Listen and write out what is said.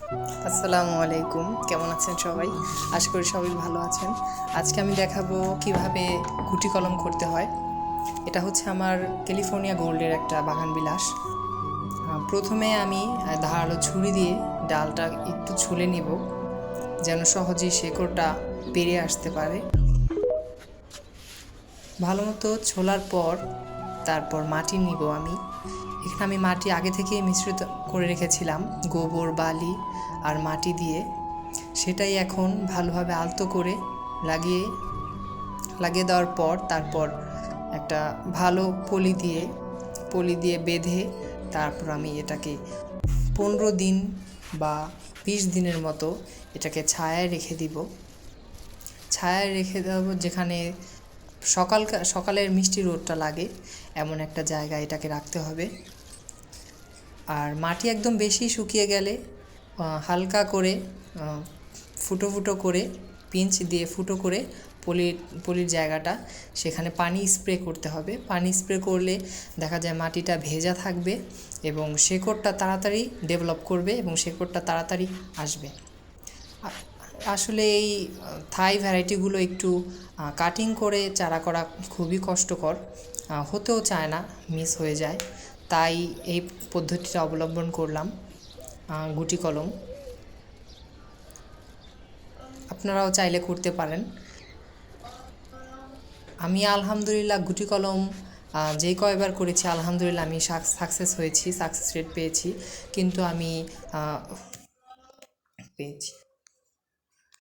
আসসালামু আলাইকুম। কেমন আছেন সবাই? আশা করি সবাই ভালো আছেন। আজকে আমি দেখাবো কীভাবে গুটি কলম করতে হয়। এটা হচ্ছে আমার ক্যালিফোর্নিয়া গোল্ডের একটা বাগান বিলাস প্রথমে আমি ধারালো ছুরি দিয়ে ডালটা একটু ছুলে নিব, যেন সহজেই শেকড়টা পেরে আসতে পারে। ভালো মতো ছোলার পর তারপর মাটি নিব আমি। এখানে আমি মাটি আগে থেকেই মিশ্রিত করে রেখেছিলাম, গোবর, বালি আর মাটি দিয়ে। সেটাই এখন ভালোভাবে আলতো করে লাগিয়ে লাগিয়ে দেওয়ার পর তারপর একটা ভালো পলি দিয়ে পলি দিয়ে বেঁধে তারপর আমি এটাকে পনেরো দিন বা বিশ দিনের মতো এটাকে ছায়ায় রেখে দিব। ছায়ায় রেখে দেবো যেখানে সকাল সকালের মিষ্টি রোদটা লাগে, এমন একটা জায়গায় এটাকে রাখতে হবে। আর মাটি একদম বেশি শুকিয়ে গেলে হালকা করে ফুটো ফুটো করে, পিঞ্চ দিয়ে ফুটো করে পলির পলির জায়গাটা, সেখানে পানি স্প্রে করতে হবে। পানি স্প্রে করলে দেখা যায় মাটিটা ভেজা থাকবে এবং শেকড়টা তাড়াতাড়ি ডেভেলপ করবে এবং শেকড়টা তাড়াতাড়ি আসবে। আসলে এই, থাই ভ্যারাইটিগুলো একটু কাটিং করে চারা করা খুবই কষ্টকর। হতেও চায় না মিস হয়ে যায়। তাই এই পদ্ধতিটা অবলম্বন করলাম গুটি কলম। আপনারাও চাইলে করতে পারেন। আমি আলহামদুলিল্লাহ গুটি কলম যে কয়বার করেছি, আলহামদুলিল্লাহ আমি সাকসেস হয়েছি সাকসেস রেট পেয়েছি। কিন্তু আমি পেয়েছি।